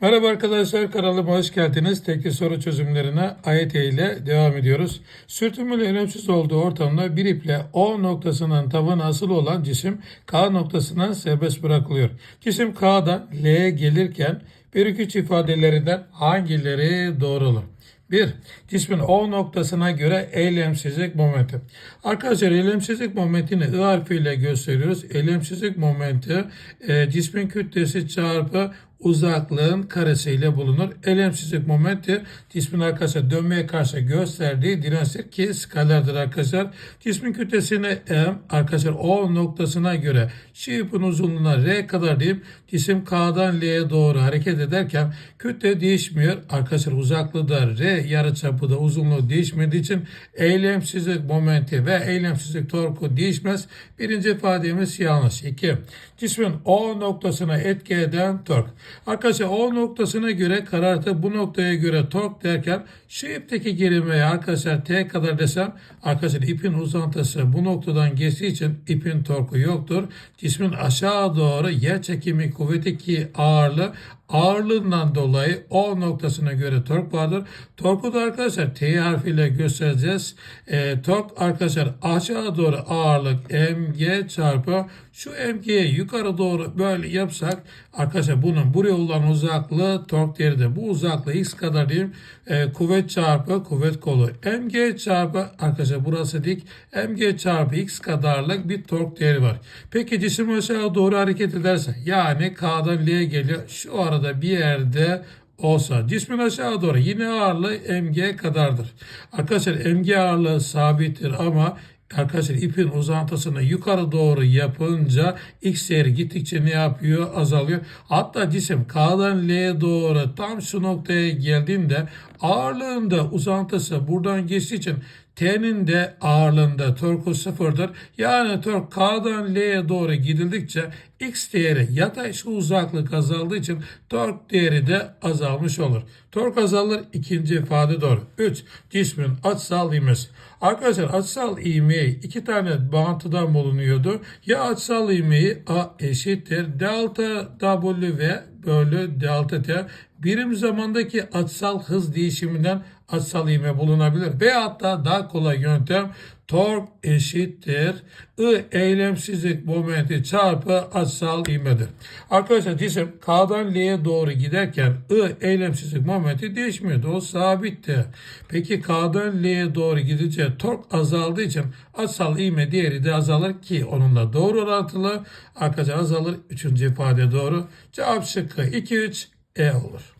Merhaba arkadaşlar kanalıma hoş geldiniz. Tekli soru çözümlerine AYT ile devam ediyoruz. Sürtünmeli önemsiz olduğu ortamda bir iple O noktasının tabanı asılı olan cisim K noktasına serbest bırakılıyor. Cisim K'dan L'ye gelirken bir iki ifadelerinden hangileri doğru olur? 1. Cismin O noktasına göre eylemsizlik momenti. Arkadaşlar eylemsizlik momentini I harfiyle gösteriyoruz. Eylemsizlik momenti e, cismin kütlesi çarpı uzaklığın karesiyle bulunur. Eylemsizlik momenti cismin arkadaşlar dönmeye karşı gösterdiği dirençtir ki skalerdir arkadaşlar. Cismin kütlesini M arkadaşlar O noktasına göre şu ipin uzunluğuna R kadar diyeyim. Cisim K'dan L'ye doğru hareket ederken kütle değişmiyor. Arkadaşlar uzaklığı da R yarıçapı da uzunluğu değişmediği için eylemsizlik momenti ve eylemsizlik torku değişmez. Birinci ifademiz yanlış. 2. Cismin O noktasına etki eden tork. Arkadaşlar O noktasına göre karartı bu noktaya göre tork derken şu ipteki gerilmeye arkadaşlar T kadar desem arkadaşlar ipin uzantısı bu noktadan geçtiği için ipin torku yoktur. Cismin aşağı doğru yer çekimi kuvveti ki ağırlığı ağırlığından dolayı O noktasına göre tork vardır. Torku da arkadaşlar T harfiyle göstereceğiz. E, tork arkadaşlar aşağı doğru ağırlık mg çarpı şu mg'ye yukarı doğru böyle yapsak arkadaşlar bunun buraya olan uzaklığı tork değeridir. Bu uzaklığı x kadar diyeyim. E, kuvvet çarpı kuvvet kolu. mg çarpı arkadaşlar burası dik. mg çarpı x kadarlık bir tork değeri var. Peki cisim aşağı doğru hareket ederse yani K'dan L'ye geliyor. Şu arada bir yerde olsa cismin aşağı doğru yine ağırlığı mg kadardır. Arkadaşlar mg ağırlığı sabittir ama Arkadaşlar ipin uzantısını yukarı doğru yapınca x değeri gittikçe ne yapıyor? Azalıyor. Hatta cisim K'dan L'ye doğru tam şu noktaya geldiğinde ağırlığında uzantısı buradan geçtiği için T'nin de ağırlığında torku sıfırdır. Yani tork K'dan L'ye doğru gidildikçe X değeri yatay şu uzaklık azaldığı için tork değeri de azalmış olur. Tork azalır ikinci ifade doğru. 3. Cismin açısal ivmesi. Arkadaşlar açısal ivmeyi iki tane bağıntıdan bulunuyordu. Ya açısal ivmeyi A eşittir delta W bölü delta T birim zamandaki açısal hız değişiminden açısal ivme bulunabilir. Ve hatta daha kolay yöntem tork eşittir I eylemsizlik momenti çarpı açısal ivmedir. Arkadaşlar cisim K'dan L'ye doğru giderken I eylemsizlik momenti değişmiyordu. O sabitti. Peki K'dan L'ye doğru gidince tork azaldığı için açısal ivme değeri de azalır ki onunla doğru orantılı. Arkadaşlar azalır. Üçüncü ifade doğru. Cevap şıkkı 2-3 E olur.